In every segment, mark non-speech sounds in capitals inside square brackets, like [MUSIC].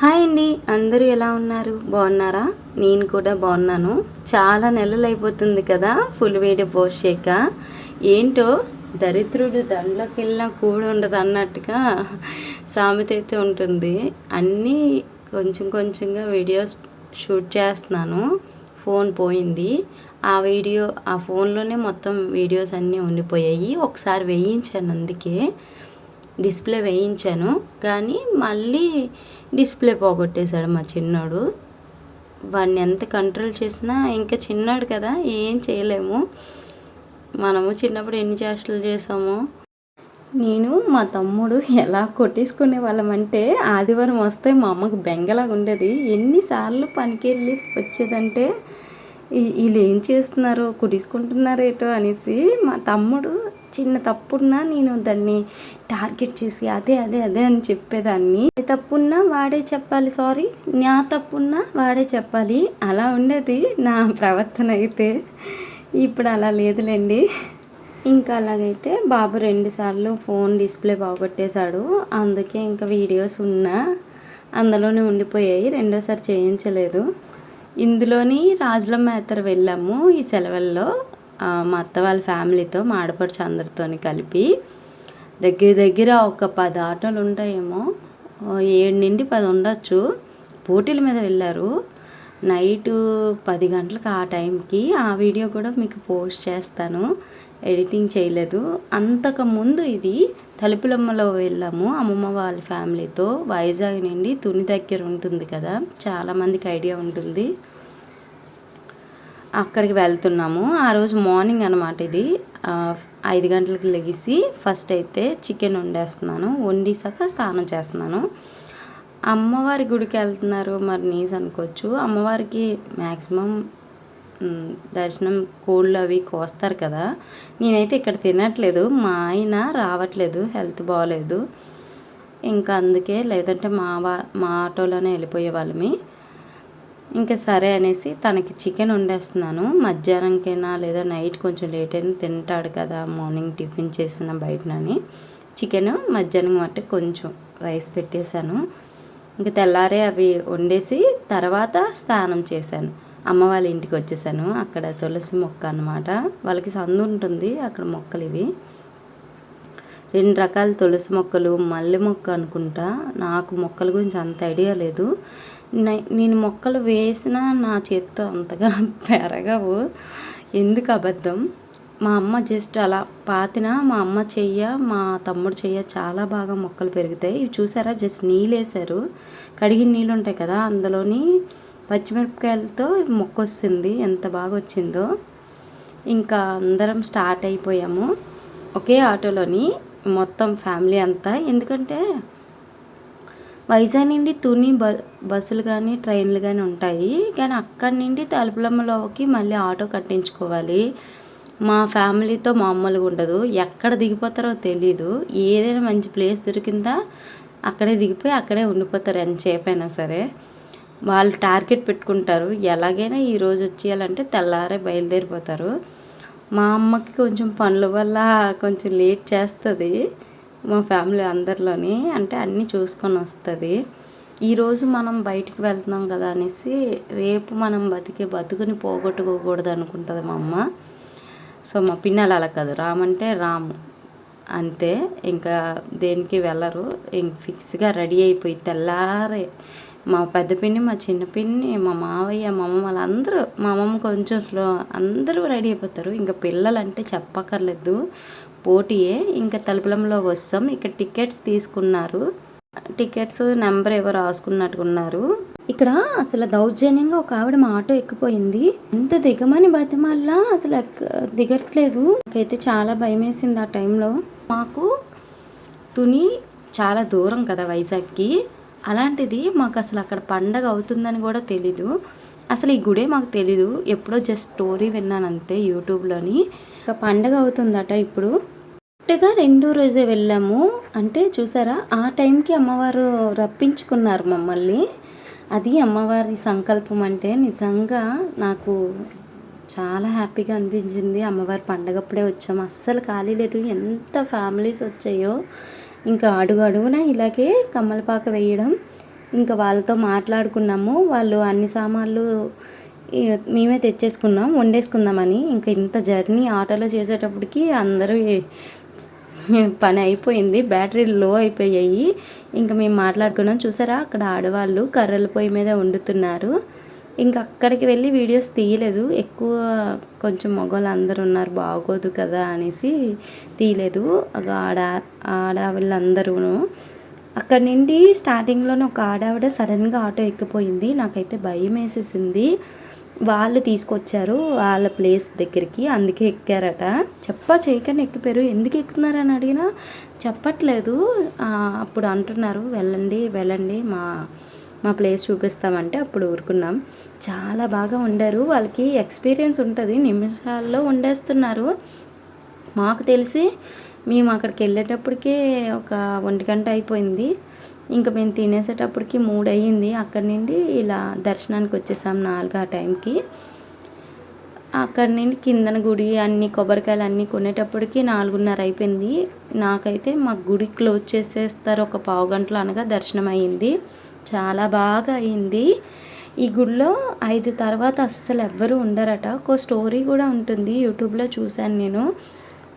Hi అండి. అందరూ ఎలా ఉన్నారు? బాగున్నారా? నేను కూడా బాగున్నాను. చాలా నెలలు అయిపోతుంది కదా ఫుల్ వీడియో పోస్ట్ చేయక. ఏంటో? దరిద్రుడు దండ్లోకి వెళ్ళినా కూడా ఉండదు అన్నట్టుగా సామెత అయితే ఉంటుంది. అన్నీ కొంచెం కొంచెంగా వీడియోస్ షూట్ చేస్తున్నాను. ఫోన్ పోయింది. ఆ వీడియో ఆ ఫోన్లోనే మొత్తం వీడియోస్ అన్నీ ఉండిపోయాయి. ఒకసారి వేయించాను అందుకే. డిస్ప్లే వేయించాను. కానీ మళ్ళీ డిస్ప్లే పోగొట్టేశాడు మా చిన్నోడు. వాడిని ఎంత కంట్రోల్ చేసినా ఇంకా చిన్నాడు కదా ఏం చేయలేము. మనము చిన్నప్పుడు ఎన్ని చేష్టలు చేసామో నేను మా తమ్ముడు ఎలా కొట్టేసుకునే వాళ్ళమంటే ఆదివారం వస్తే మా అమ్మకు బెంగలాగా ఉండేది. ఎన్నిసార్లు పనికెళ్ళి వచ్చేదంటే వీళ్ళు ఏం చేస్తున్నారు కుట్టించుకుంటున్నారేటో అనేసి మా తమ్ముడు చిన్న తప్పున్నా నేను దాన్ని టార్గెట్ చేసి అదే అదే అదే అని చెప్పేదాన్ని. ఏ తప్పున్నా వాడే చెప్పాలి సారీ. నా తప్పున్నా వాడే చెప్పాలి. అలా ఉండేది నా ప్రవర్తన అయితే. ఇప్పుడు అలా లేదులేండి. ఇంకా అలాగైతే బాబు రెండుసార్లు ఫోన్ డిస్ప్లే బాగొట్టేశాడు. అందుకే ఇంకా వీడియోస్ ఉన్నా అందులోనే ఉండిపోయాయి. రెండోసారి చేయించలేదు. ఇందులోని రాజుల మేతర వెళ్ళాము ఈ సెలవుల్లో. మా అత్త వాళ్ళ ఫ్యామిలీతో మా ఆడపడుచు అందరితో కలిపి దగ్గర దగ్గర ఒక పది ఆటోలు ఉంటాయేమో. ఏడు నుండి పది ఉండొచ్చు. పోటీల మీద వెళ్ళారు. నైట్ పది గంటలకు ఆ టైంకి ఆ వీడియో కూడా మీకు పోస్ట్ చేస్తాను. ఎడిటింగ్ చేయలేదు. అంతకు ముందు ఇది తలుపులమ్మలో వెళ్ళాము. అమ్మమ్మ వాళ్ళ ఫ్యామిలీతో. వైజాగ్ నుండి తుని దగ్గర ఉంటుంది కదా. చాలామందికి ఐడియా ఉంటుంది. అక్కడికి వెళ్తున్నాము. ఆ రోజు మార్నింగ్ అనమాట ఇది. ఐదు గంటలకు లెగిసి ఫస్ట్ అయితే చికెన్ వండేస్తున్నాను. వండిసాక స్నానం చేస్తున్నాను. అమ్మవారి గుడికి వెళ్తున్నారు మరి నీస్ అనుకోవచ్చు. అమ్మవారికి మ్యాక్సిమం దర్శనం కోళ్ళు అవి కోస్తారు కదా. నేనైతే ఇక్కడ తినట్లేదు. మా ఆయన రావట్లేదు. హెల్త్ బాగోలేదు ఇంకా అందుకే లేదంటే మా వా మా ఆటోలోనే వెళ్ళిపోయే వాళ్ళమి ఇంకా సరే అనేసి తనకి చికెన్ వండేస్తున్నాను. మధ్యాహ్నంకైనా లేదా నైట్ కొంచెం లేట్ అయినా తింటాడు కదా మార్నింగ్ టిఫిన్ చేసిన బయటనని. చికెన్ మధ్యాహ్నం మట్టి కొంచెం రైస్ పెట్టేశాను. ఇంకా తెల్లారే అవి వండేసి తర్వాత స్నానం చేశాను. అమ్మ వాళ్ళ ఇంటికి వచ్చేసాను. అక్కడ తులసి మొక్క అన్నమాట. వాళ్ళకి సందు ఉంటుంది అక్కడ మొక్కలు ఇవి. రెండు రకాల తులసి మొక్కలు మల్లె మొక్క అనుకుంటా. నాకు మొక్కల గురించి అంత ఐడియా లేదు. నేను మొక్కలు వేసినా నా చేతితో అంతగా [LAUGHS] పెరగవు. ఎందుకు అబద్ధం? మా అమ్మ జస్ట్ అలా పాతిన మా అమ్మ చెయ్య మా తమ్ముడు చెయ్య చాలా బాగా మొక్కలు పెరుగుతాయి. ఇవి చూసారా? జస్ట్ నీళ్ళు వేసారు కడిగిన నీళ్ళు ఉంటాయి కదా అందులోని పచ్చిమిరపకాయలతో మొక్క వస్తుంది ఎంత బాగా వచ్చిందో ఇంకా అందరం స్టార్ట్ అయిపోయాము. ఒకే ఆటోలోని మొత్తం ఫ్యామిలీ అంతా. ఎందుకంటే వైజాగ్ నుండి తుని బ బస్సులు కానీ ట్రైన్లు కానీ ఉంటాయి. కానీ అక్కడి నుండి తలుపులమ్మలోకి మళ్ళీ ఆటో కట్టించుకోవాలి. మా ఫ్యామిలీతో మామూలుగా ఉండదు. ఎక్కడ దిగిపోతారో తెలీదు. ఏదైనా మంచి ప్లేస్ దొరికిందా అక్కడే దిగిపోయి అక్కడే ఉండిపోతారు. ఎంత అయినా సరే. వాళ్ళు టార్గెట్ పెట్టుకుంటారు. ఎలాగైనా ఈరోజు వచ్చేయాలంటే తెల్లారే బయలుదేరిపోతారు. మా అమ్మకి కొంచెం పనుల వల్ల కొంచెం లేట్ చేస్తుంది. మా ఫ్యామిలీ అందరిలోని అంటే అన్నీ చూసుకొని వస్తుంది. ఈరోజు మనం బయటికి వెళ్తున్నాం కదా అనేసి రేపు మనం బతికే బతుకుని పోగొట్టుకోకూడదు అనుకుంటుంది మా అమ్మ. సో మా పిన్నలు అలా కాదు. రామంటే రాము. అంతే. ఇంకా దేనికి వెళ్ళరు. ఇంక ఫిక్స్గా రెడీ అయిపోయి తెల్లారే మా పెద్ద పిన్ని మా చిన్న పిన్ని మా మావయ్య మా అమ్మ వాళ్ళందరూ మా అమ్మమ్మ కొంచెం స్లో అందరూ రెడీ అయిపోతారు. ఇంకా పిల్లలంటే చెప్పక్కర్లేదు. పోటీయే. ఇంకా తలుపులంలో వస్తాం. ఇక్కడ టికెట్స్ తీసుకున్నారు. టికెట్స్ నెంబర్ ఏవో రాసుకున్నట్టుకున్నారు ఇక్కడ అసలు దౌర్జన్యంగా ఒక ఆవిడ మా ఆటో ఎక్కిపోయింది. ఎంత దిగమని బతిమల్లా అసలు ఎక్క దిగట్లేదు. నాకైతే చాలా భయం వేసింది ఆ టైంలో. మాకు తుని చాలా దూరం కదా వైజాగ్కి. అలాంటిది మాకు అసలు అక్కడ పండగ అవుతుందని కూడా తెలీదు. అసలు ఈ గుడే మాకు తెలీదు. ఎప్పుడో జస్ట్ స్టోరీ విన్నాను అంతే యూట్యూబ్లోని. ఇక పండగ అవుతుందట ఇప్పుడు. కరెక్ట్గా రెండో రోజే వెళ్ళాము. అంటే చూసారా ఆ టైంకి అమ్మవారు రప్పించుకున్నారు మమ్మల్ని. అది అమ్మవారి సంకల్పం అంటే నిజంగా నాకు చాలా హ్యాపీగా అనిపించింది. అమ్మవారి పండగప్పుడే వచ్చాము. అస్సలు ఖాళీ లేదు. ఎంత ఫ్యామిలీస్ వచ్చాయో. ఇంకా అడుగు అడుగున ఇలాగే కమ్మలపాక వేయడం. ఇంకా వాళ్ళతో మాట్లాడుకున్నాము. వాళ్ళు అన్ని సామాన్లు మేమే తెచ్చేసుకున్నాం వండేసుకుందామని. ఇంకా ఇంత జర్నీ ఆటోలో చేసేటప్పటికి అందరూ పని అయిపోయింది. బ్యాటరీ లో అయిపోయాయి. ఇంకా మేము మాట్లాడుకున్నాం. చూసారా? అక్కడ ఆడవాళ్ళు కర్రల పొయ్యి మీద వండుతున్నారు. ఇంకా అక్కడికి వెళ్ళి వీడియోస్ తీయలేదు. ఎక్కువ కొంచెం మగవాళ్ళు అందరు ఉన్నారు. బాగోదు కదా అనేసి తీయలేదు. ఒక ఆడ ఆడవాళ్ళందరూను. అక్కడ నుండి స్టార్టింగ్లోనే ఒక ఆడావిడ సడన్గా ఆటో ఎక్కిపోయింది. నాకైతే భయం వేసేసింది వాళ్ళు తీసుకొచ్చారు వాళ్ళ ప్లేస్ దగ్గరికి అందుకే ఎక్కారట. చెప్పా చేయకని ఎక్కిపోయారు. ఎందుకు ఎక్కుతున్నారని అడిగినా చెప్పట్లేదు. అప్పుడు అంటున్నారు వెళ్ళండి వెళ్ళండి మా మా ప్లేస్ చూపిస్తామంటే అప్పుడు ఊరుకున్నాం. చాలా బాగా వండారు. వాళ్ళకి ఎక్స్పీరియన్స్ ఉంటుంది. నిమిషాల్లో వండేస్తున్నారు. మాకు తెలిసి మేము అక్కడికి వెళ్ళేటప్పటికే ఒక ఒంటి గంట అయిపోయింది. ఇంకా మేము తినేసేటప్పటికి మూడు అయ్యింది అక్కడి నుండి ఇలా దర్శనానికి వచ్చేసాం నాలుగు ఆ టైంకి. అక్కడి నుండి కిందన గుడి అన్ని కొబ్బరికాయలు అన్నీ కొనేటప్పటికి నాలుగున్నర అయిపోయింది. నాకైతే మా గుడి క్లోజ్ చేసేస్తారు ఒక పావు గంటలో అనగా దర్శనం అయ్యింది. చాలా బాగా అయింది ఈ గుడిలో ఐదు తర్వాత అస్సలు ఎవ్వరూ ఉండరట. ఒక స్టోరీ కూడా ఉంటుంది. యూట్యూబ్లో చూశాను నేను.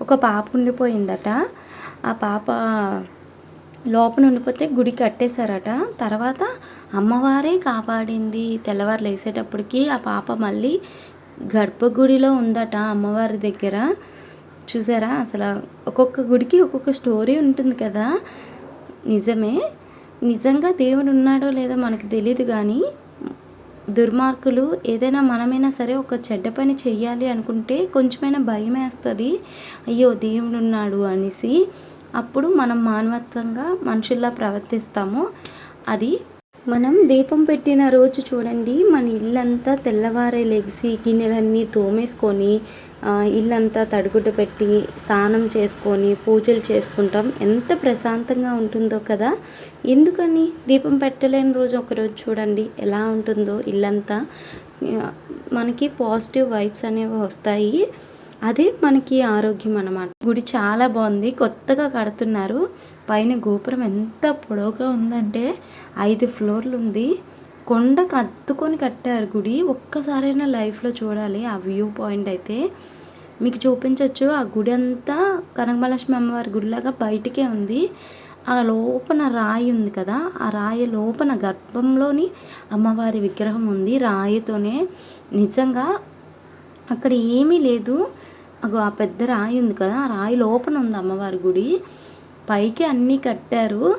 ఒక పాప ఉండిపోయిందట. ఆ పాప లోపల ఉండిపోతే గుడి కట్టేశారట. తర్వాత అమ్మవారే కాపాడింది. తెల్లవారు లేసేటప్పటికి ఆ పాప మళ్ళీ గర్భగుడిలో ఉందట అమ్మవారి దగ్గర. చూసారా? అసలు ఒక్కొక్క గుడికి ఒక్కొక్క స్టోరీ ఉంటుంది కదా? నిజమే. నిజంగా దేవుడు ఉన్నాడో లేదో మనకు తెలియదు కానీ దుర్మార్గులు ఏదైనా మనమైనా సరే ఒక చెడ్డ పని చెయ్యాలి అనుకుంటే కొంచెమైనా భయం వేస్తుంది అయ్యో దేవుడు ఉన్నాడు అనేసి అప్పుడు మనం మానవత్వంగా మనుషుల్లా ప్రవర్తిస్తాము. అది మనం దీపం పెట్టిన రోజు చూడండి మన ఇల్లంతా తెల్లవారే లెగిసి గిన్నెలన్నీ తోమేసుకొని ఇల్లంతా తడుగుడ్డ పెట్టి స్నానం చేసుకొని పూజలు చేసుకుంటాం. ఎంత ప్రశాంతంగా ఉంటుందో కదా? ఎందుకని దీపం పెట్టలేని రోజు ఒకరోజు చూడండి ఎలా ఉంటుందో ఇల్లంతా. మనకి పాజిటివ్ వైబ్స్ అనేవి వస్తాయి. అదే మనకి ఆరోగ్యం అన్నమాట. గుడి చాలా బాగుంది. కొత్తగా కడుతున్నారు. పైన గోపురం ఎంత పొడవుగా ఉందంటే ఐదు ఫ్లోర్లు ఉంది. కొండకు అద్దుకొని కట్టారు గుడి. ఒక్కసారైనా లైఫ్లో చూడాలి ఆ వ్యూ పాయింట్ అయితే. మీకు చూపించవచ్చు ఆ గుడి అంతా కనకమలక్ష్మి అమ్మవారి గుడిలాగా బయటికే ఉంది. ఆ లోపల రాయి ఉంది కదా. ఆ రాయి లోపల గర్భంలోని అమ్మవారి విగ్రహం ఉంది. రాయితోనే. నిజంగా అక్కడ ఏమీ లేదు. అగో ఆ పెద్ద రాయి ఉంది కదా ఆ రాయి లోపల ఉంది అమ్మవారి గుడి. పైకి అన్నీ కట్టారు.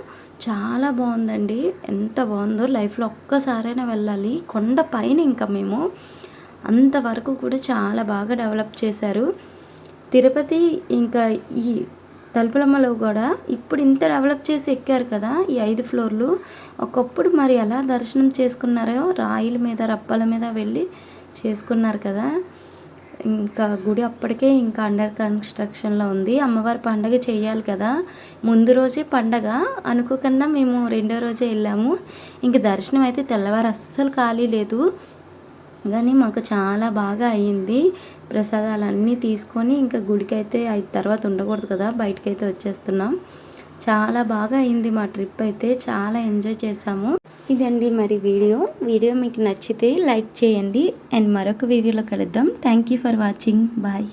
చాలా బాగుందండి. ఎంత బాగుందో లైఫ్లో ఒక్కసారైనా వెళ్ళాలి. కొండ పైన ఇంకా మేము. అంతవరకు కూడా చాలా బాగా డెవలప్ చేశారు. తిరుపతి ఇంకా ఈ తలుపులమ్మలో కూడా ఇప్పుడు ఇంత డెవలప్ చేసి ఎక్కారు కదా ఈ ఐదు ఫ్లోర్లు. ఒకప్పుడు మరి ఎలా దర్శనం చేసుకున్నారో రాయిల మీద రప్పల మీద వెళ్ళి చేసుకున్నారు కదా. ఇంకా గుడి అప్పటికే ఇంకా అండర్ కన్స్ట్రక్షన్లో ఉంది. అమ్మవారి పండగ చేయాలి కదా. ముందు రోజే పండగ. అనుకోకుండా మేము రెండో రోజే వెళ్ళాము. ఇంక దర్శనం అయితే తెల్లవారు అస్సలు ఖాళీ లేదు. కానీ మాకు చాలా బాగా అయ్యింది ప్రసాదాలు అన్నీ తీసుకొని ఇంకా గుడికి అయితే అయిన తర్వాత ఉండకూడదు కదా. బయటకైతే వచ్చేస్తున్నాం. చాలా బాగా అయింది మా ట్రిప్ అయితే. చాలా ఎంజాయ్ చేసాము ఇదండి మరి వీడియో. వీడియో మీకు నచ్చితే లైక్ చేయండి. అండ్ మరొక వీడియోలో కలుద్దాం. Thank you for watching bye